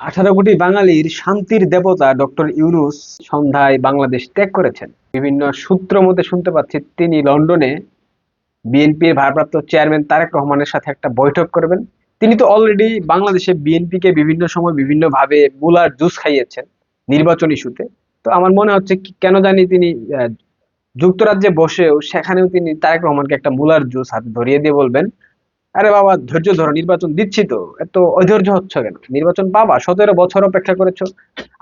আঠারো কোটি বাঙালির শান্তির দেবতা ডক্টর ইউনুস সন্ধ্যায় বাংলাদেশ ত্যাগ করেছেন। বিভিন্ন সূত্র মতে শুনতে পাচ্ছি, তিনি লন্ডনে বিএনপির ভারপ্রাপ্ত চেয়ারম্যান তারেক রহমানের সাথে একটা বৈঠক করবেন। তিনি তো অলরেডি বাংলাদেশে বিএনপিকে বিভিন্ন সময় বিভিন্ন ভাবে বুলার জুস খাইয়েছেন নির্বাচন ইস্যুতে। তো আমার মনে হচ্ছে কেন জানি তিনি যুক্তরাজ্যে বসেও সেখানেও তিনি তারেক রহমানকে একটা মুলার জুস হাতে ধরিয়ে দিয়ে বলবেন আরে বাবা, ধৈর্য ধরো, নির্বাচন দিচ্ছি তো। এত অধৈর্য হচ্ছ কেন? নির্বাচন পাবা, সতেরো বছর অপেক্ষা করেছ।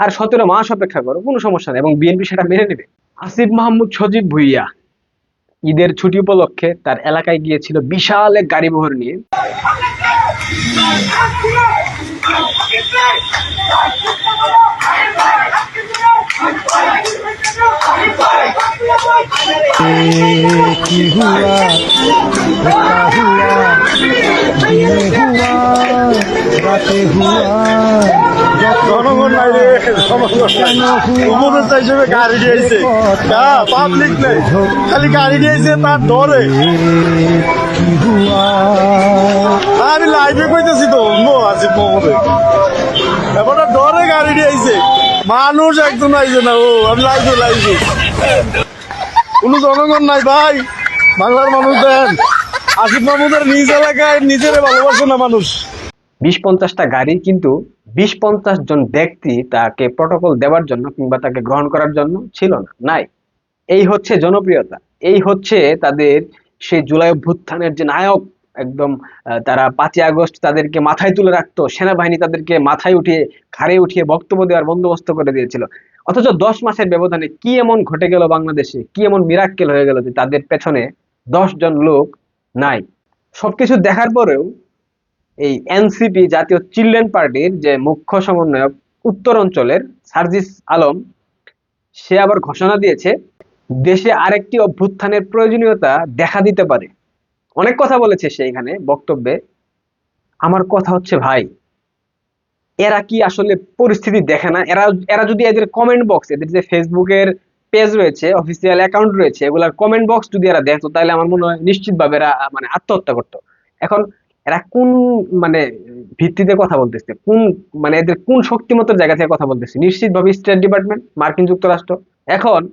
আর সতেরো মাস অপেক্ষা করো, কোনো সমস্যা নেই। এবং বিএনপি সেটা মেনে নেবে। আসিফ মাহমুদ সজীব ভুইয়া, ঈদের ছুটি উপলক্ষে তার এলাকায় গিয়েছিল বিশাল এক গাড়ি বহর নিয়ে। কি হুয়া? আমি লাইভে কইতেছি তো মোহাম্মদে এবারে ডরে গাড়ি দিয়েছে। মানুষ একজন আইছে না, ও, আমি লাইভে লাইভে কোনো জনগণ নাই ভাই। বাংলার মানুষ দেন। আসিফ মাহমুদের নিজ এলাকায় নিজের ভালোবাসে না মানুষ। বিশ পঞ্চাশটা গাড়ি কিন্তু বিশ পঞ্চাশ জন ব্যক্তি তাকে প্রটোকল দেওয়ার জন্য কিংবা তাকে গ্রহণ করার জন্য ছিল না, নাই। এই হচ্ছে জনপ্রিয়তা। এই হচ্ছে তাদের সেই জুলাই অভ্যুত্থানের যে নায়ক, একদম তারা পাঁচই আগস্ট তাদেরকে মাথায় তুলে রাখতো, সেনাবাহিনী তাদেরকে মাথায় উঠিয়ে, ঘাড়ে উঠিয়ে বক্তব্য দেওয়ার বন্দোবস্ত করে দিয়েছিল। অথচ দশ মাসের ব্যবধানে কি এমন ঘটে গেল বাংলাদেশে, কি এমন মিরাক্কেল হয়ে গেল যে তাদের পেছনে দশ জন লোক নাই। সবকিছু দেখার পরেও এই এনসিপি জাতীয় চিলড্রেন পার্টির যে মুখ্য সমন্বয়ক উত্তর অঞ্চলের সার্জিস আলম, সে আবার ঘোষণা দিয়েছে, দেশে আরেকটি অভ্যুত্থানের প্রয়োজনীয়তা দেখা দিতে পারে। অনেক কথা বলেছে সে এখানে বক্তব্যে। আমার কথা হচ্ছে ভাই, এরা কি আসলে পরিস্থিতি দেখে না? এরা এরা যদি এদের কমেন্ট বক্স এদের যে ফেসবুকের পেজ রয়েছে অফিসিয়াল অ্যাকাউন্ট রয়েছে, এগুলার কমেন্ট বক্স যদি এরা দেখতো, তাহলে আমার মনে হয় নিশ্চিতভাবে এরা মানে আত্মহত্যা করতো। এখন এরা কোন মানে ভিত্তিতে কথা বলতেছে? কোন মানে এদের কোন শক্তিমত্তার জায়গা থেকে কথা বলতেছে? নিশ্চিতভাবে স্টেট ডিপার্টমেন্ট মার্কিন যুক্তরাষ্ট্র। এখন,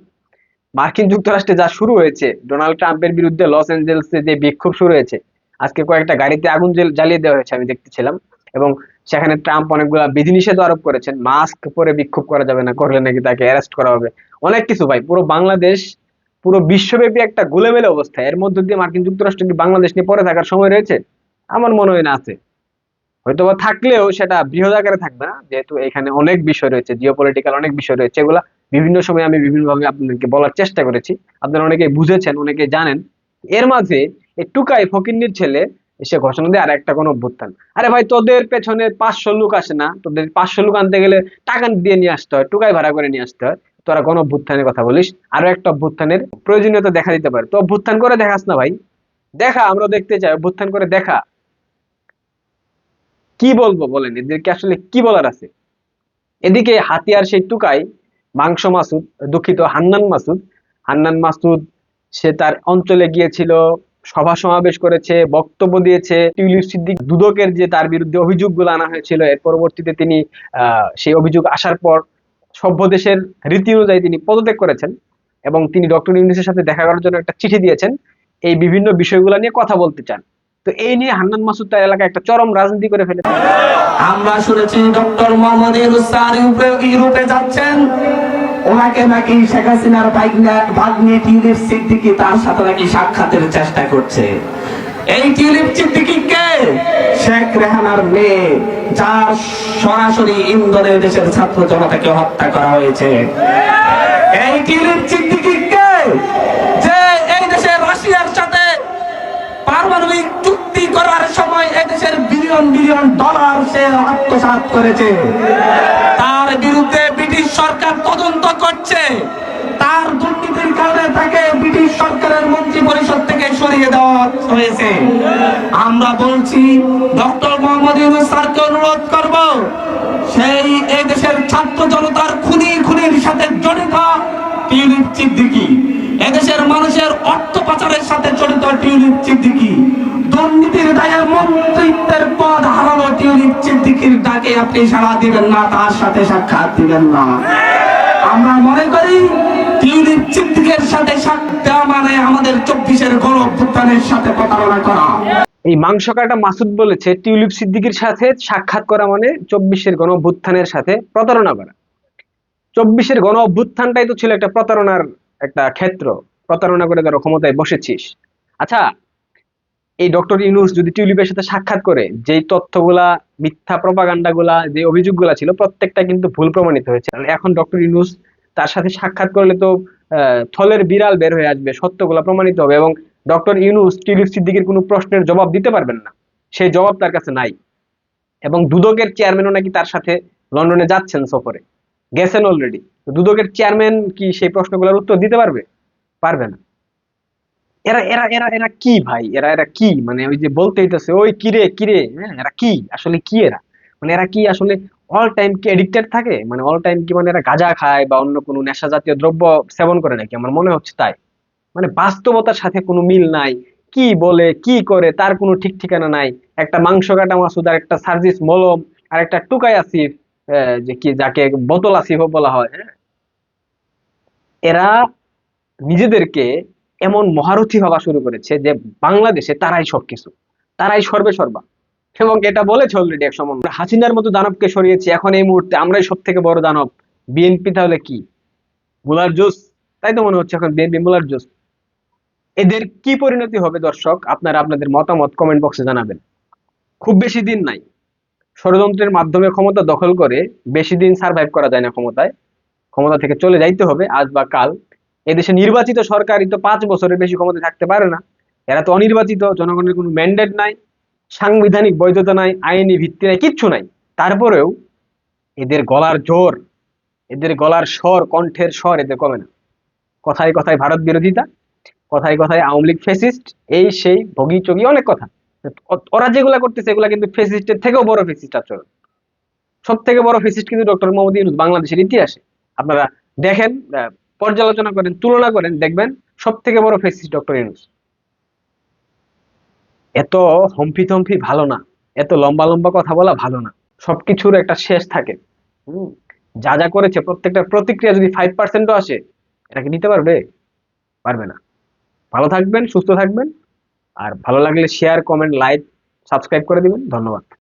মার্কিন যুক্তরাষ্ট্রে যা শুরু হয়েছে ডোনাল্ড ট্রাম্পের বিরুদ্ধে লস অ্যাঞ্জেলসে যে বিক্ষোভ শুরু হয়েছে, আজকে কয়েকটা গাড়িতে আগুন জ্বেল- জ্বালিয়ে দেওয়া হয়েছে, আমি দেখতেছিলাম। এবং সেখানে ট্রাম্প অনেকগুলা বিধিনিষেধ আরোপ করেছেন, মাস্ক পরে বিক্ষোভ করা যাবে না, করলে নাকি তাকে অ্যারেস্ট করা হবে। অনেক কিছু ভাই, পুরো বাংলাদেশ, পুরো বিশ্বব্যাপী একটা গোলেমেলে অবস্থা। এর মধ্যে দিয়ে মার্কিন যুক্তরাষ্ট্র কি বাংলাদেশ নিয়ে পরে থাকার সময় রয়েছে? আমার মনে হয় না আছে। হয়তোবা থাকলেও সেটা বৃহৎ আকারে থাকবে না। যেহেতু এখানে অনেক বিষয় রয়েছে জিওপলিটিক্যাল অনেক বিষয় রয়েছে, এগুলা বিভিন্ন সময় আমি বিভিন্নভাবে আপনাদেরকে বলার চেষ্টা করেছি। আপনারা অনেকে বুঝেছেন অনেকে জানেন। এর মাঝে এই টুকাই ফকিন্নির ছেলে এসে ঘোষণা দেয় আর একটা কোনো অভ্যুত্থান। আরে ভাই, তোদের পেছনে পাঁচশো লোক আসে না? তোদের পাঁচশো লোক আনতে গেলে টাকা দিয়ে নিয়ে আসতে হয়, টুকাই ভাড়া করে নিয়ে আসতে হয়। তোরা কোনো অভ্যুত্থানের কথা বলিস? আরও একটা অভ্যুত্থানের প্রয়োজনীয়তা দেখা দিতে পারে। তো অভ্যুত্থান করে দেখাস না ভাই। দেখা, আমরা দেখতে চাই, অভ্যুত্থান করে দেখা। কি বলব বলেন? এদেরকে আসলে কি বলার আছে? এদিকে হাতিয়ার সেই টুকাই, মাংস মাসুদ, দুঃখিত, হান্নান মাসুদ। হান্নান মাসুদ, সে তার অঞ্চলে গিয়েছিল, সভা সমাবেশ করেছে, বক্তব্য দিয়েছে। টিউলিপ সিদ্দিক দুদকের যে তার বিরুদ্ধে অভিযোগগুলো আনা হয়েছিল, এর পরবর্তীতে তিনি সেই অভিযোগ আসার পর সভ্য দেশের রীতি অনুযায়ী তিনি পদত্যাগ করেছেন এবং তিনি ডক্টর ইউনিসের সাথে দেখা করার জন্য একটা চিঠি দিয়েছেন। এই বিভিন্ন বিষয়গুলো নিয়ে কথা বলতে চান। তো এই নিয়ে হান্নান মাসুদ তার এলাকায় একটা চরম রাজনীতি করে ফেলেছে। আমরা শুনেছি ডক্টর মোহাম্মদ স্যার ইউরোপে- যাচ্ছেন। ওনাকে নাকি শেখ হাসিনার ভাগ্নে টিউলিপ সিদ্দিকি তার সাথে নাকি সাক্ষাতের চেষ্টা করছে। এই টিউলিপ সিদ্দিকি কে? শেখ রেহানার মেয়ে, যার সরাসরি ইন্দোরে দেশের ছাত্র জনতাকে হত্যা করা হয়েছে। এই টিউলিপ সিদ্দিকি কে যে এই দেশের রাশিয়ার সাথে পারমাণবিক চুক্তি করার সময় এদেশের বিলিয়ন বিলিয়ন ডলার সে আত্মসাৎ করেছে। তার বিরুদ্ধে ব্রিটিশ সরকার তদন্ত করছে। তার দুর্নীতির কারণে তাকে ব্রিটিশ সরকারের মন্ত্রী পরিষদ থেকে সরিয়ে দেওয়া হয়েছে। আমরা বলছি, ডক্টর মোহাম্মদ ইউনুস স্যারকে অনুরোধ করব, সেই এই দেশের ছাত্র জনতার খুনি খুনির সাথে জড়িত টিউলিপ সিদ্দিকি। এদেশের মানুষের অর্থ পাচারের সাথে জড়িত টিউলিপ সিদ্দিকি। দুর্নীতির দায়ে মন্ত্রিত্বের পদ হারানো টিউলিপ সিদ্দিকির ডাকে আপনি সাড়া দিবেন না, তার সাথে সাক্ষাৎ দিবেন না। আমরা মনে করি টিউলিপ সাথে সাক্ষাৎ মানে আমাদের চব্বিশের সাথে প্রতারণা করা। এই মাংস কাটা মাসুদ বলেছে, টিউলিপ সিদ্দিকির সাথে সাক্ষাৎ করা মানে চব্বিশের গণ অভ্যুত্থানের সাথে প্রতারণা করা। চব্বিশের গণ অভ্যুত্থানটাই তো ছিল একটা প্রতারণার একটা ক্ষেত্র। প্রতারণা করে ধরো ক্ষমতায় বসেছিস। আচ্ছা এই ডক্টর ইউনুস যদি টিউলিপের সাথে সাক্ষাৎ করে, যেই তথ্যগুলা, মিথ্যা প্রপাগান্ডাগুলা, যে অভিযোগগুলা ছিল, প্রত্যেকটা কিন্তু ভুল প্রমাণিত হয়েছে। এখন ডক্টর ইউনুস তার সাথে সাক্ষাৎ করলে তো থলের বিড়াল বের হয়ে আসবে, সত্যগুলা প্রমাণিত হবে এবং ডক্টর ইউনুস টিউলিপ সিদ্দিকির কোনো প্রশ্নের জবাব দিতে পারবেন না। সেই জবাব তার কাছে নাই। এবং দুদকের চেয়ারম্যানও নাকি তার সাথে লন্ডনে যাচ্ছেন সফরে। গেছেন অলরেডি দুদকের চেয়ারম্যান কি সেই প্রশ্নগুলোর উত্তর দিতে পারবে? পারবে না। এরা এরা এরা এরা কি ভাই? এরা এরা কি? মানে ওই যে বলতে হইতেছে, ওই কিরে কিরে হ্যাঁ এরা কি? আসলে কি এরা? মানে এরা কি আসলে অল টাইম কি এডিক্টেড থাকে? মানে অল টাইম কি মানে এরা গাঁজা খায় বা অন্য কোনো নেশা জাতীয় দ্রব্য সেবন করে নাকি? আমার মনে হচ্ছে তাই। মানে বাস্তবতার সাথে কোনো মিল নাই। কি বলে, কি করে, তার কোনো ঠিক ঠিকানা নাই। একটা মাংস কাটা মাসুদ, আর একটা সার্জিস মলম, আর একটা টুকাই আসিফ যে কি, যাকে বোতল আসিফও বলা হয় হ্যাঁ। এরা নিজেদেরকে এমন মহারথী হওয়া শুরু করেছে যে বাংলাদেশে তারাই সবকিছু, তারাই সর্বে সর্বা। এবং এটা বলেছে অলরেডি এক সময়। হাসিনার মতো দানবকে সরিয়েছি, এখন এই মুহূর্তে আমরাই সব থেকে বড় দানব। বিএনপি তাহলে কি? মুলার জোস তাই তো মনে হচ্ছে এখন বিএনপি মুলার জোস এদের কি পরিণতি হবে দর্শক? আপনারা আপনাদের মতামত কমেন্ট বক্সে জানাবেন। খুব বেশি দিন নাই। ষড়যন্ত্রের মাধ্যমে ক্ষমতা দখল করে বেশি দিন সার্ভাইভ করা যায় না ক্ষমতায়। ক্ষমতা থেকে চলে যাইতে হবে আজ বা কাল। এদেশে নির্বাচিত সরকারই তো পাঁচ বছরের বেশি ক্ষমতা থাকতে পারে না। এরা তো অনির্বাচিত, জনগণের কোনো ম্যান্ডেট নাই, সাংবিধানিক বৈধতা নাই, আইনি ভিত্তি নাই, কিচ্ছু নাই। তারপরেও এদের গলার জোর, এদের গলার স্বর, কণ্ঠের স্বর এদের কমে না। কথায় কথায় ভারত বিরোধিতা, কথায় কথায় আওয়ামী লীগ ফেসিস্ট এই সেই ভগি চগি অনেক কথা। ওরা যেগুলা করতেছে, এগুলা কিন্তু ফেসিস্টের থেকেও বড় ফেসিস্ট আচরণ। সব থেকে বড় ফেসিস্ট কিন্তু ডক্টর মোহাম্মদ ইউনুস বাংলাদেশের ইতিহাসে। আপনারা দেখেন পর্যালোচনা করেন, তুলনা করেন, দেখবেন সব থেকে বড় ফেসিস্ট ডক্টর ইউনুস। এত হম্পি থম্পি ভালো না, এত লম্বা লম্বা কথা বলা ভালো না, সবকিছুর একটা শেষ থাকে। হুম, যা যা করেছে প্রত্যেকটা প্রতিক্রিয়া যদি ফাইভ পার্সেন্টও আসে এটাকে নিতে পারবে? পারবে না। ভালো থাকবেন, সুস্থ থাকবেন, আর ভালো লাগলে শেয়ার কমেন্ট লাইক সাবস্ক্রাইব করে দিবেন। ধন্যবাদ।